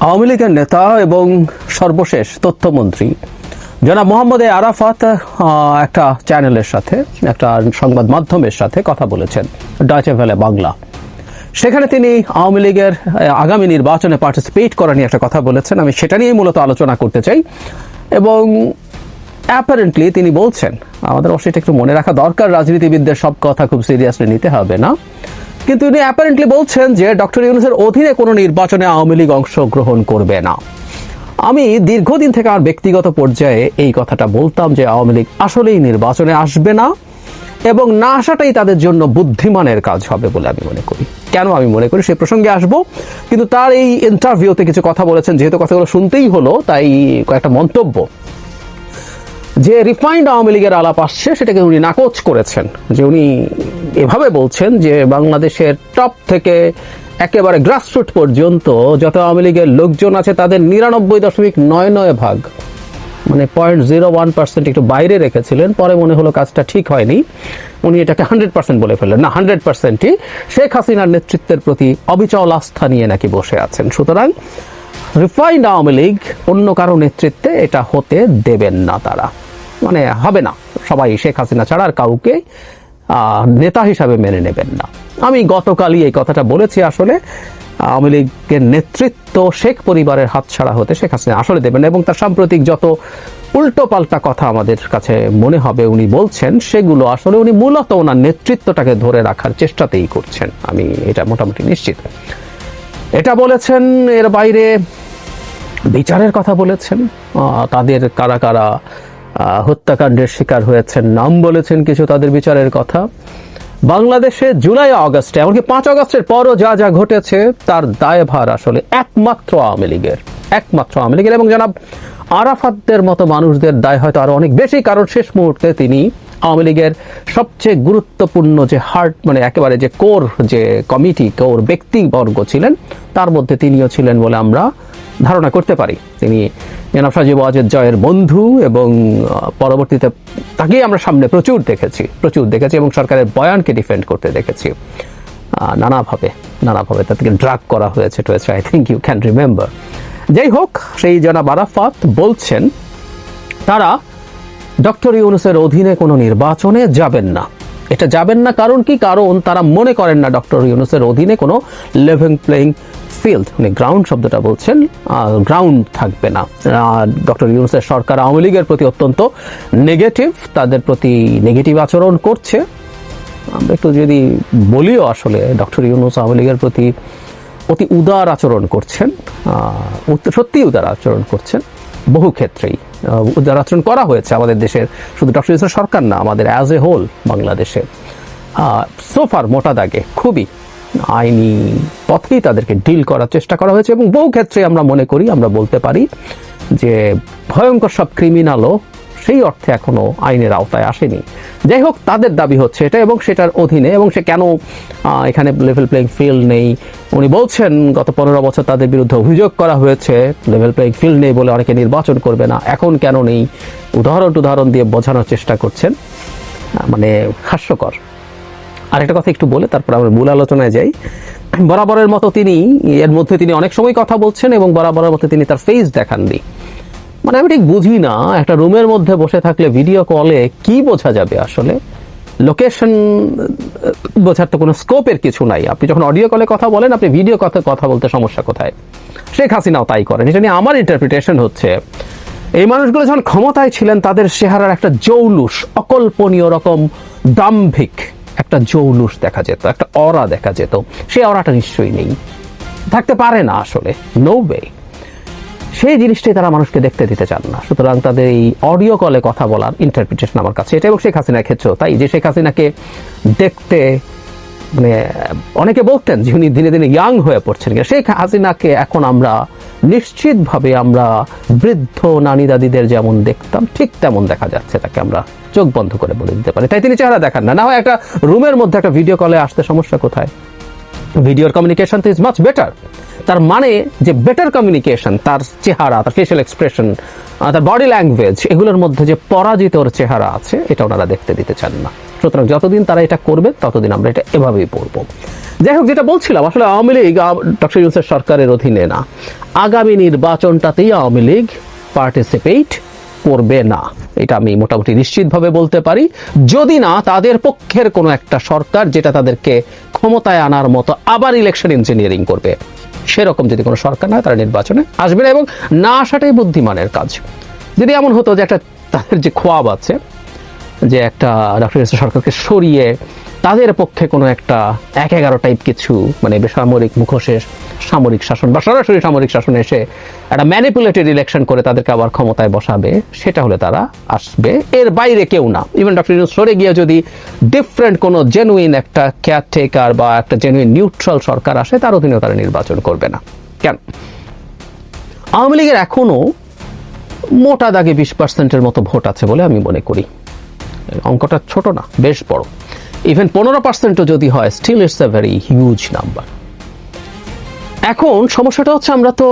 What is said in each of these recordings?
আওয়ামী লীগের নেতা এবং সর্বশেষ তথ্যমন্ত্রী। জনাব মোহাম্মদ আরাফাত একটা চ্যানেলের সাথে, একটা সংবাদ মাধ্যমের সাথে কথা বলেছেন ডাচে ভ্যালে বাংলা। সেখানে তিনি আওয়ামী লীগের আগামী নির্বাচনে পার্টিসিপেট করা নিয়ে একটা কথা বলেছেন। আমি সেটা নিয়েই মূলত আলোচনা করতে চাই। এবং অ্যাপারেন্টলি তিনি বলছেন, আমাদের অবশ্যই একটু মনে রাখা দরকার, রাজনীতিবিদদের সব কথা খুব সিরিয়াসলি নিতে হবে না। কিন্তু তিনি অ্যাপারেন্টলি বলছেন যে ডক্টর ইউনুসের অধীনে কোনো নির্বাচনে আওয়ামী লীগ অংশগ্রহণ করবে না। আমি দীর্ঘদিন থেকে আমার ব্যক্তিগত পর্যায়ে এই কথাটা বলতাম যে আওয়ামী লীগ আসলেই নির্বাচনে আসবে না এবং না আসাটাই তাদের জন্য বুদ্ধিমানের কাজ হবে বলে আমি মনে করি। কেন আমি মনে করি? সেই প্রসঙ্গে আসব। কিন্তু তার এই ইন্টারভিউতে কিছু কথা বলেছেন। যেহেতু কথাগুলো শুনতেই হলো, তাই কয়েকটা মন্তব্য। যে রিফাইন্ড আওয়ামী লীগের আলাপ আসছে, সেটাকে উনি নাকচ করেছেন। যে উনি এভাবে বলছেন যে বাংলাদেশের টপ থেকে একেবারে গ্রাসরুট পর্যন্ত যত আওয়ামী লীগের লোকজন আছে তাদের নিরানব্বই দশমিক নয় নয় ভাগ মানে পয়েন্ট জিরো ওয়ান পার্সেন্ট একটু বাইরে রেখেছিলেন, পরে মনে হলো কাজটা ঠিক হয়নি। উনি এটাকে হান্ড্রেড পার্সেন্ট বলে ফেললেন। না হান্ড্রেড পার্সেন্টই শেখ হাসিনার নেতৃত্বের প্রতি অবিচল আস্থা নিয়ে নাকি বসে আছেন। সুতরাং রিফাইন্ড আওয়ামী লীগ অন্য কারও নেতৃত্বে এটা হতে দেবেন না তারা। মানে হবে না। সবাই শেখ হাসিনা ছাড়া আর কাউকে নেতা হিসাবে মেনে নেবেন না। আমি গতকালই এই কথাটা বলেছি আসলে, আওয়ামী লীগের নেতৃত্ব শেখ পরিবারের হাতছাড়া হতে শেখ হাসিনা আসলে দেবেন এবং তার সাম্প্রতিক যত উল্টো পাল্টা কথা আমাদের কাছে মনে হবে উনি বলছেন, সেগুলো আসলে উনি মূলত ওনার নেতৃত্বটাকে ধরে রাখার চেষ্টাতেই করছেন। আমি এটা মোটামুটি নিশ্চিত। এটা বলেছেন, এর বাইরে বিচারের কথা বলেছেন তাদের কারা কারা হত্যাকাণ্ডের শিকার হয়েছেন। নাম বলেছেন কিছু তাদের বিচারের কথা। বাংলাদেশে জুলাই আগস্টে, এমনকি পাঁচ আগস্টের পরও যা যা ঘটেছে, তার দায়ভার আসলে একমাত্র আওয়ামী লীগের। একমাত্র আওয়ামী লীগের। এবং জানাব আরাফাতদের মতো মানুষদের দায় হয়তো আরও অনেক বেশি, কারণ শেষ মুহূর্তে তিনি আওয়ামী লীগের সবচেয়ে গুরুত্বপূর্ণ যে হার্ট মানে একেবারে যে কোর যে কমিটি কোর ব্যক্তিবর্গ ছিলেন, তার মধ্যে তিনিও ছিলেন বলে আমরা ধারণা করতে পারি। তিনি জনাব সাজিব ওয়াজেদ জয়ের বন্ধু এবং পরবর্তীতে তাকেই আমরা সামনে প্রচুর দেখেছি প্রচুর দেখেছি এবং সরকারের বয়ানকে ডিফেন্ড করতে দেখেছি। নানাভাবে নানাভাবে তাদেরকে ড্রাগ করা হয়েছে I think you can remember যাই হোক, সেই জনাব আরাফাত বলছেন, তারা ডক্টর ইউনুসের অধীনে কোনো নির্বাচনে যাবেন না। এটা যাবেন না কারণ কি? কারণ তারা মনে করেন না ডক্টর ইউনুসের অধীনে কোনো লেভিং প্লেইং ফিল্ড মানে গ্রাউন্ড শব্দটা বলছেন গ্রাউন্ড থাকবে না। ডক্টর ইউনুসের সরকার আওয়ামী লীগের প্রতি অত্যন্ত নেগেটিভ তাদের প্রতি নেগেটিভ আচরণ করছে। আমরা একটু যদি বলিও আসলে, ডক্টর ইউনুস আওয়ামী লীগের প্রতি অতি উদার আচরণ করছেন সত্যিই উদার আচরণ করছেন। বহু ক্ষেত্রেই। উদারাচরণ করা হয়েছে আমাদের দেশের, শুধু ডক্টর সরকার না, আমাদের অ্যাজ এ হোল বাংলাদেশে। সোফার মোটা দাগে খুবই আইনি পথেই তাদেরকে ডিল করার চেষ্টা করা হয়েছে এবং বহু ক্ষেত্রে আমরা মনে করি, আমরা বলতে পারি যে ভয়ঙ্কর সব ক্রিমিনালও সেই অর্থে এখনও আইনের আওতায় আসেনি। যাই হোক, তাদের দাবি হচ্ছে এটা এবং সেটার অধীনে এবং সে কেন এখানে লেভেল প্লেইং ফিল্ড নেই। উনি বলছেন, গত পনেরো বছর তাদের বিরুদ্ধে অভিযোগ করা হয়েছে লেভেল প্লেইং ফিল্ড নেই বলে অনেকে নির্বাচন করবে না, এখন কেন নেই? উদাহরণ টুদাহরণ দিয়ে বোঝানোর চেষ্টা করছেন মানে হাস্যকর। আরেকটা কথা একটু বলে, তারপর আমরা মূল আলোচনায় যাই। বরাবরের মতো তিনি, এর মধ্যে তিনি অনেক সময় কথা বলছেন এবং বরাবরের মতো তিনি তার ফেস দেখাননি। মানে আমি ঠিক বুঝি না, একটা রুমের মধ্যে বসে থাকলে ভিডিও কলে কি বোঝা যাবে আসলে? লোকেশন বোঝার তো কোনো স্কোপের কিছু নাই। আপনি যখন অডিও কলে কথা বলেন, আপনি ভিডিও কথা কথা বলতে সমস্যা কোথায়? শেখ হাসিনাও তাই করেন। এটা নিয়ে আমার ইন্টারপ্রিটেশন হচ্ছে, এই মানুষগুলো যখন ক্ষমতায় ছিলেন, তাদের চেহারার একটা জৌলুস, অকল্পনীয় রকম দাম্ভিক একটা জৌলুস দেখা যেত, একটা অরা দেখা যেত। সেই অরাটা নিশ্চয়ই নেই। থাকতে পারে না আসলে। নো ওয়ে সেই জিনিসটাই তারা মানুষকে দেখতে দিতে চান না। সুতরাং তাদের এই অডিও কলে কথা বলার ইন্টারপ্রিটেশন আমার কাছে। এটা এবং শেখ হাসিনার ক্ষেত্রেও তাই যে শেখ হাসিনাকে দেখতে মানে অনেকে বলতেন যে উনি দিনে দিনে ইয়াং হয়ে পড়ছেন শেখ হাসিনাকে এখন আমরা নিশ্চিতভাবে আমরা বৃদ্ধ নানি দাদিদের যেমন দেখতাম, ঠিক তেমন দেখা যাচ্ছে তাকে আমরা চোখ বন্ধ করে বলে দিতে পারি। তাই তিনি চেহারা দেখান না। না হয় একটা রুমের মধ্যে একটা ভিডিও কলে আসতে সমস্যা কোথায়? ভিডিওর কমিউনিকেশন ইজ মাচ বেটার তার মানে যে বেটার কমিউনিকেশন তার চেহারা, তার ফেশিয়াল এক্সপ্রেশন তার বডি ল্যাঙ্গুয়েজ এগুলোর মধ্যে যে পরাজিত ওর চেহারা আছে, এটা ওনারা দেখতে দিতে চান না। সুতরাং যতদিন তারা এটা করবে, ততদিন আমরা এটা এভাবেই পড়ব। যাই হোক, যেটা বলছিলাম, আসলে আওয়ামী লীগ ডক্টর ইউনুসের সরকারের অধীনে না। আগামী নির্বাচনটাতেই আওয়ামী লীগ পার্টিসিপেট করবে না। এটা আমি মোটামুটি নিশ্চিতভাবে বলতে পারি। যদি না, তাদের পক্ষের কোনো একটা সরকার যেটা তাদেরকে ক্ষমতায় আনার মতো আবার ইলেকশন ইঞ্জিনিয়ারিং করবে। সেরকম যদি কোনো সরকার না তারা নির্বাচনে আসবে না। এবং না আসাটাই বুদ্ধিমানের কাজ। যদি এমন হতো যে একটা তাদের যে খোয়াব আছে, যে একটা ডক্টর সরকারকে সরিয়ে তাদের পক্ষে কোনো একটা এক এগারো টাইপ কিছু মানে বেসামরিক মুখোশের সামরিক শাসন বা সরাসরি সামরিক শাসন এসে একটা ম্যানিপুলেটেড ইলেকশন করে তাদেরকে আবার ক্ষমতায় বসাবে, সেটা হলে তারা আসবে। এর বাইরে কেউ না। ইভেন ডক্টর ইউনূস সরে গিয়ে যদি ডিফারেন্ট কোনো জেনুইন একটা কেয়ারটেকার বা একটা জেনুইন নিউট্রাল সরকার আসে, তার অধীনেও তারা নির্বাচন করবে না। কেন? আওয়ামী লীগের এখনও মোটা দাগে বিশ পার্সেন্টের মতো ভোট আছে বলে আমি মনে করি। অঙ্কটা ছোট না, বেশ বড়। ইভেন পনেরো পার্সেন্টও যদি হয় still it's a very huge number এখন সমস্যাটা হচ্ছে, আমরা তো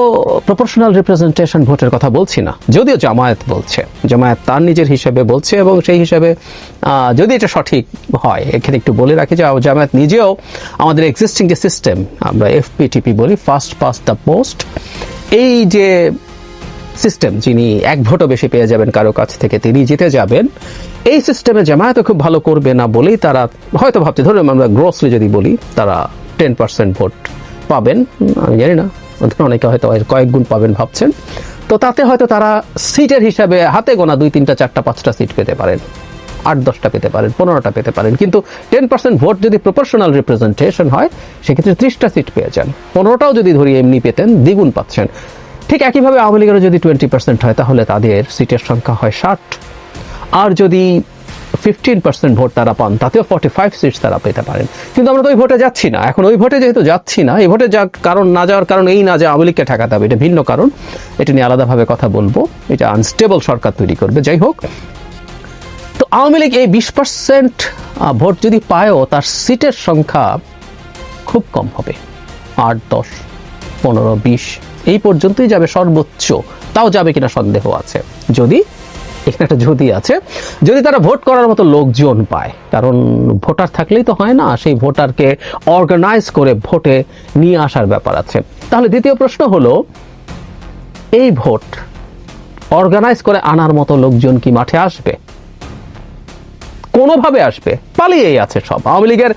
প্রপোর্শনাল রিপ্রেজেন্টেশন ভোটের কথা বলছি না। যদিও জামায়াত বলছে, জামায়াত তার নিজের হিসেবে বলছে এবং সেই হিসাবে যদি এটা সঠিক হয়, এখানে একটু বলে রাখি যে জামায়াত নিজেও আমাদের এক্সিস্টিং যে সিস্টেম আমরা এফপিটিপি বলি ফার্স্ট পাস দ্য পোস্ট এই যে সিস্টেম যিনি এক ভোটও বেশি পেয়ে যাবেন কারও কাছ থেকে, তিনি জিতে যাবেন। এই সিস্টেমে জামায়াত খুব ভালো করবে না বলেই তারা হয়তো ভাবছে। ধরুন আমরা গ্রোসলি যদি বলি, তারা টেন পার্সেন্ট ভোট পাবেন। আমি জানি না অনেকে হয়তো কয়েক গুণ পাবেন ভাবছেন। তো তাতে হয়তো তারা সিটের হিসাবে হাতে গোনা দুই, তিনটা, চারটা, পাঁচটা সিট পেতে পারেন। আট, দশটা পেতে পারেন, পনেরোটা পেতে পারেন। কিন্তু টেন পার্সেন্ট ভোট যদি প্রপোর্শনাল রিপ্রেজেন্টেশন হয়, সেক্ষেত্রে ত্রিশটা সিট পেয়ে যান। পনেরোটাও যদি ধরি এমনি পেতেন, দ্বিগুণ পাচ্ছেন। ঠিক একইভাবে আওয়ামী লীগেরও যদি টোয়েন্টি পার্সেন্ট হয়, তাহলে তাদের সিটের সংখ্যা হয় ষাট। আর যদি ফিফটিন পার্সেন্ট ভোট তারা পান, তাতেও ফর্টি ফাইভ সিটস তারা পেতে পারেন। কিন্তু আমরা তো ওই ভোটে যাচ্ছি না। এখন ওই ভোটে যেহেতু যাচ্ছি না, এই ভোটে যা কারণ না যাওয়ার কারণ এই না যে আওয়ামী লীগকে ঠেকাতে হবে, এটা ভিন্ন কারণ। এটা নিয়ে আলাদাভাবে কথা বলব। এটা আনস্টেবল সরকার তৈরি করবে। যাই হোক, তো আওয়ামী লীগ এই বিশ পার্সেন্ট ভোট যদি পায়ও, তার সিটের সংখ্যা খুব কম হবে। আট, দশ, পনেরো, বিশ এই পর্যন্তই যাবে সর্বোচ্চ। তাও যাবে কিনা সন্দেহ আছে। যদি এখানে একটা যদি আছে, যদি তারা ভোট করার মতো লোকজন পায়, কারণ ভোটার থাকলেই তো হয় না, সেই ভোটারকে অর্গানাইজ করে ভোটে নিয়ে আসার ব্যাপার আছে। তাহলে দ্বিতীয় প্রশ্ন হলো, এই ভোট অর্গানাইজ করে আনার মতো লোকজন কি মাঠে আসবে? কোনোভাবে আসবে? পালিয়েই আছে সব। আওয়ামী লীগের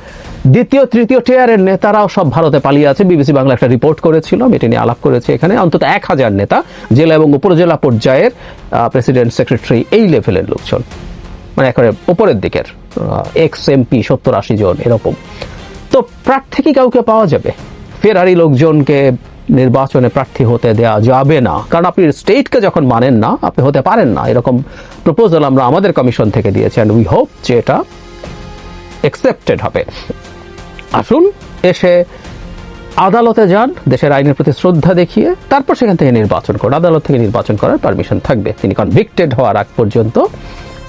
দ্বিতীয়, তৃতীয় টিয়ারের নেতারাও সব ভারতে পালিয়ে আছে। বিবিসি বাংলা একটা রিপোর্ট করেছিল এটা নিয়ে আলাপ করেছি এখানে। অন্তত এক হাজার নেতা, জেলা এবং উপজেলা পর্যায়ের প্রেসিডেন্ট সেক্রেটারি এই লেভেলের লোকজন। মানে একেবারে উপরের দিকের এক্স এমপি সত্তর আশি জন, এরকম। তো প্রার্থী কি কাউকে পাওয়া যাবে? ফেরারি লোকজনকে নির্বাচনে প্রার্থী হতে দেওয়া যাবে না। কারণ আপনি স্টেটকে যখন মানেন না, আপনি হতে পারেন না। এরকম প্রপোজাল আমরা আমাদের কমিশন থেকে দিয়েছি অ্যান্ড উই হোপ যে এটা অ্যাকসেপ্টেড হবে। আসুন, এসে আদালতে যান, দেশের আইনের প্রতি শ্রদ্ধা দেখিয়ে, তারপর সেখান থেকে নির্বাচন করুন। আদালত থেকে নির্বাচন করার পারমিশন থাকবে। তিনি কনভিক্টেড হওয়ার আগ পর্যন্ত,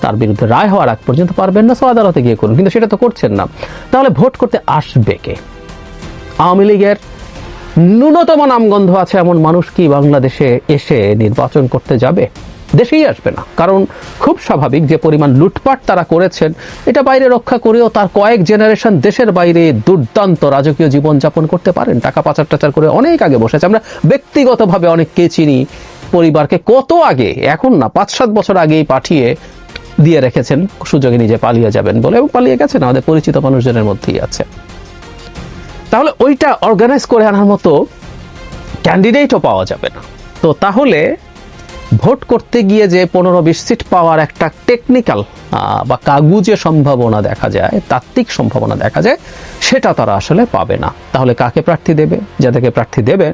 তার বিরুদ্ধে রায় হওয়ার আগ পর্যন্ত পারবেন না সো আদালতে গিয়ে করুন। কিন্তু সেটা তো করছেন না। তাহলে ভোট করতে আসবে কে? আওয়ামী লীগের ন্যূনতম নামগন্ধ আছে এমন মানুষ কি বাংলাদেশে এসে নির্বাচন করতে যাবে? দেশেই আসবে না। কারণ খুব স্বাভাবিক যে পরিমাণ লুটপাট তারা করেছেন, এটা বাইরে রক্ষা করেও তার কয়েক জেনারেশন দেশের বাইরে দুর্দান্ত রাজকীয় জীবন যাপন করতে পারেন। টাকা পাচার টাচার করে অনেক আগে বসেছে। আমরা ব্যক্তিগতভাবে অনেককে চিনি, পরিবারকে কত আগে, এখন না পাঁচ সাত বছর আগেই পাঠিয়ে দিয়ে রেখেছেন। সুযোগে নিজে পালিয়ে যাবেন বলে, এবং পালিয়ে গেছেন আমাদের পরিচিত মানুষজনের মধ্যেই আছে। তাহলে ওইটা অর্গানাইজ করে আনার মতো ক্যান্ডিডেটও পাওয়া যাবে না। তো তাহলে ভোট করতে গিয়ে যে পনেরো বিশ সিট পাওয়ার একটা টেকনিক্যাল বা কাগুজে সম্ভাবনা দেখা যায়, তাত্ত্বিক সম্ভাবনা দেখা যায়, সেটা তারা আসলে পাবে না। তাহলে কাকে প্রার্থী দেবে? যাদেরকে প্রার্থী দেবে,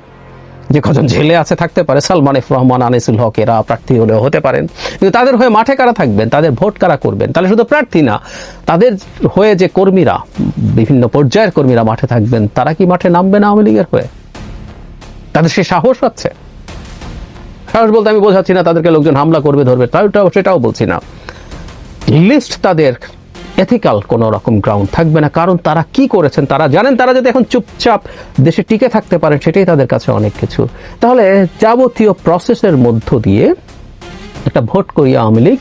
যে কজন জেলে আছে থাকতে পারে, সালমান এফ রহমান, আনিসুল হক, এরা প্রার্থী হলেও হতে পারেন। কিন্তু তাদের হয়ে মাঠে কারা থাকবেন? তাদের ভোট কারা করবেন? তাহলে শুধু প্রার্থী না, তাদের হয়ে যে কর্মীরা, বিভিন্ন পর্যায়ের কর্মীরা মাঠে থাকবেন, তারা কি মাঠে নামবে না আওয়ামী লীগের হয়ে? তাদের সে সাহস আছে? সাহস বলতে আমি বোঝাচ্ছি না তাদেরকে লোকজন হামলা করবে, ধরবে, তাও সেটাও বলছি না। লিস্ট তাদের এথিক্যাল কোনো রকম গ্রাউন্ড থাকবে না, কারণ তারা কি করেছেন তারা জানেন, তারা যদি এখন চুপচাপ দেশে টিকে থাকতে পারেন, সেটাই তাদের কাছে অনেক কিছু। তাহলে যাবতীয় প্রসেসের মধ্য দিয়ে একটা ভোট করিয়ে আওয়ামী লীগ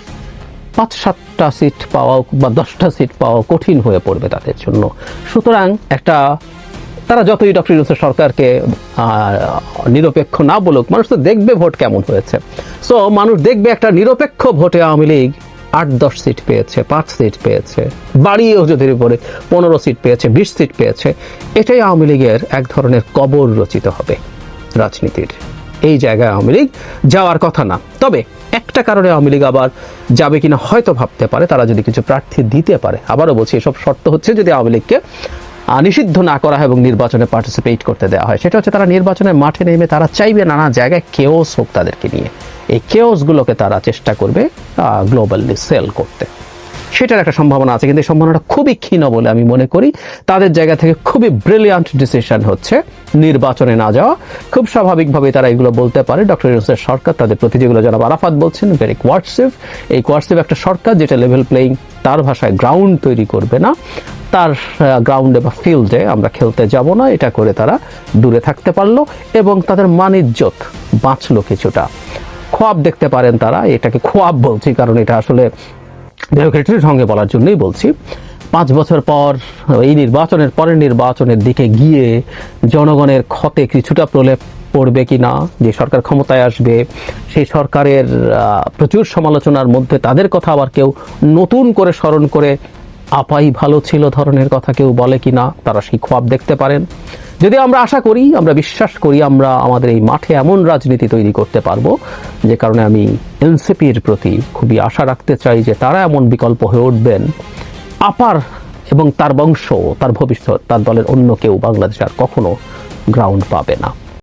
পাঁচ, সাতটা সিট পাওয়া বা দশটা সিট পাওয়া কঠিন হয়ে পড়বে তাদের জন্য। সুতরাং একটা তারা যতই ডক্টর ইউনুসের সরকারকে নিরপেক্ষ না বলুক, মানুষ তো দেখবে ভোট কেমন হয়েছে। সো মানুষ দেখবে একটা নিরপেক্ষ ভোটে আওয়ামী লীগ আট, দশ সিট পেয়েছে, পাঁচ সিট পেয়েছে, বাড়িয়েও যদি পরে পনেরো সিট পেয়েছে, বিশ সিট পেয়েছে, এটাই আওয়ামী লীগের এক ধরনের কবর রচিত হবে রাজনীতির। এই জায়গায় আওয়ামী লীগ যাওয়ার কথা না। তবে একটা কারণে আওয়ামী লীগ আবার যাবে কিনা হয়তো ভাবতে পারে, তারা যদি কিছু প্রার্থী দিতে পারে। আবারও বলছি, এসব শর্ত হচ্ছে যদি আওয়ামী লীগকে নিষিদ্ধ না করা হয় এবং নির্বাচনে পার্টিসিপেট করতে দেওয়া হয়। সেটা হচ্ছে তারা নির্বাচনের মাঠে নেমে তারা চাইবে নানা জায়গায় কেওস হোক তাদেরকে নিয়ে। এই কেওসগুলোকে তারা চেষ্টা করবে গ্লোবালি সেল করতে। সেটার একটা সম্ভাবনা আছে, কিন্তু এই সম্ভাবনাটা খুবই ক্ষীণ বলে আমি মনে করি। তাদের জায়গা থেকে খুবই ব্রিলিয়ান্ট ডিসিশন হচ্ছে নির্বাচনে না যাওয়া। খুব স্বাভাবিকভাবে তারা এগুলো বলতে পারে। ডক্টর ইউনুসের সরকার, তাদের প্রতি যেগুলো জনাব আরাফাত বলছেন, ভেরি কোয়ার্সিভ এই কোয়ার্সিভ একটা সরকার যেটা লেভেল প্লেইং তার ভাষায় গ্রাউন্ড তৈরি করবে না। তার গ্রাউন্ডে বা ফিল্ডে আমরা খেলতে যাব না। এটা করে তারা দূরে থাকতে পারল এবং তাদের মানিজ্যত বাঁচলো কিছুটা। খোয়াব দেখতে পারেন তারা, এটাকে খোয়াব বলছি কারণ এটা আসলে ডেমোক্রেটের সঙ্গে বলার জন্যই বলছি, পাঁচ বছর পর, এই নির্বাচনের পরের নির্বাচনের দিকে গিয়ে জনগণের ক্ষতে কিছুটা প্রলেপ পড়বে কি না যে সরকার ক্ষমতায় আসবে, সেই সরকারের প্রচুর সমালোচনার মধ্যে তাদের কথা আবার কেউ নতুন করে স্মরণ করে, আপাই ভালো ছিল ধরনের কথা কেউ বলে কি না তারা সেই খোয়াব দেখতে পারেন। যদি আমরা আশা করি, আমরা বিশ্বাস করি আমরা আমাদের এই মাঠে এমন রাজনীতি তৈরি করতে পারব, যে কারণে আমি এনসিপির প্রতি খুবই আশা রাখতে চাই যে তারা এমন বিকল্প হয়ে উঠবেন। আপার এবং তার বংশ, তার ভবিষ্যৎ, তার দলের অন্য কেউ বাংলাদেশ আর কখনো গ্রাউন্ড পাবে না।